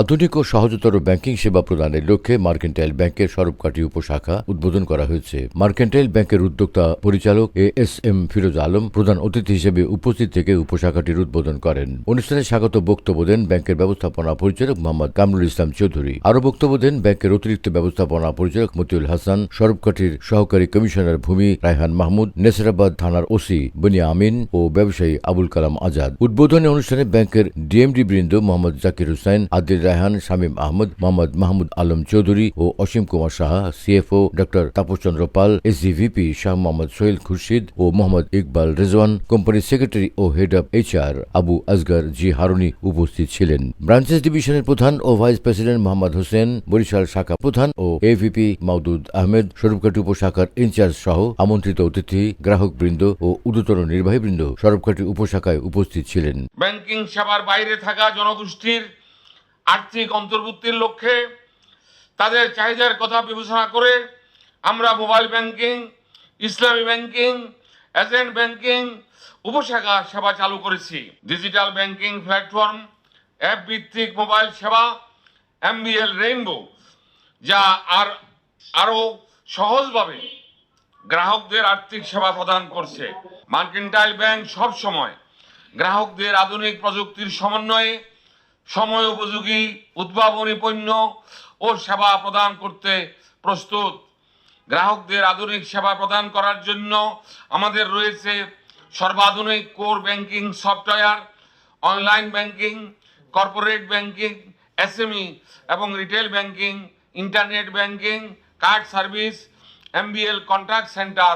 আধুনিক ও সহজতর ব্যাংকিং সেবা প্রদানের লক্ষ্যে মার্কেন্টাইল ব্যাংকের সরবকাঠি উপশাখা উদ্বোধন করা হয়েছে। মার্কেন্টাইল ব্যাংকের উদ্যোক্তা পরিচালক A S M Firoz Alam প্রধান অতিথি হিসেবে উপস্থিত থেকে উপশাখাটির উদ্বোধন করেন। অনুষ্ঠানে স্বাগত বক্তব্য দেন ব্যাংকের ব্যবস্থাপনা পরিচালক মোহাম্মদ কামরুল ইসলাম চৌধুরী। আরও বক্তব্য দেন ব্যাংকের অতিরিক্ত ব্যবস্থাপনা পরিচালক মতিউল হাসান সরবকাঠির সহকারী কমিশনার ভূমি রায়হান মাহমুদ, নেসরাবাদ থানার ওসি বনিয়া আমিন ও ব্যবসায়ী আবুল কালাম আজাদ। উদ্বোধনী অনুষ্ঠানে ব্যাংকের ডিএমডি বৃন্দ মোহাম্মদ জাকির হুসাইন আদিল রায়হান, শামীম আহমদ, মোহাম্মদ মাহমুদ আলম চৌধুরী ও Asim Kumar Saha CFO doctor Tapas Chandra Pal SDVP Shah Mohammad Sohel Khurshid ও মোহাম্মদ ইকবাল রেজওয়ান। কোম্পানির secretary O head of HR Abu Asgar G Haruni উপস্থিত ছিলেন। ব্রাঞ্চেস ডিভিশনের প্রধান ও ভাইস প্রেসিডেন্ট মোহাম্মদ হোসেন, বরিশাল শাখা প্রধান ও এভিপি মাউদুদ আহমেদ স্বরূপকাঠি উপশাখার ইনচার্জ সহ আমন্ত্রিত অতিথি গ্রাহক বৃন্দ ও উদ্যতন নির্বাহী বৃন্দ স্বরূপকাঠি উপশাখায় উপস্থিত ছিলেন। ব্যাংকিং সেবার বাইরে থাকা জনগোষ্ঠীর আর্থিক অন্তর্ভুক্তির লক্ষ্যে তাদের চাহিদার কথা বিবেচনা করে আমরা মোবাইল ব্যাংকিং, ইসলামী ব্যাংকিং, এজেন্ট ব্যাংকিং, উপশাখা সেবা চালু করেছি। ডিজিটাল ব্যাংকিং প্ল্যাটফর্ম, অ্যাপ ভিত্তিক মোবাইল সেবা, এমবিএল রেইনবো, যা আর আরও সহজভাবে গ্রাহকদের আর্থিক সেবা প্রদান করছে। মার্কেন্টাইল ব্যাংক সব সময় গ্রাহকদের আধুনিক প্রযুক্তির সমন্বয়ে সময় উপযোগী, উদ্ভাবনী পণ্য ও সেবা প্রদান করতে প্রস্তুত। গ্রাহকদের আধুনিক সেবা প্রদান করার জন্য আমাদের রয়েছে সর্বাধুনিক core banking software, online banking, corporate banking, SME এবং retail banking, internet banking, card service, MBL contact centre.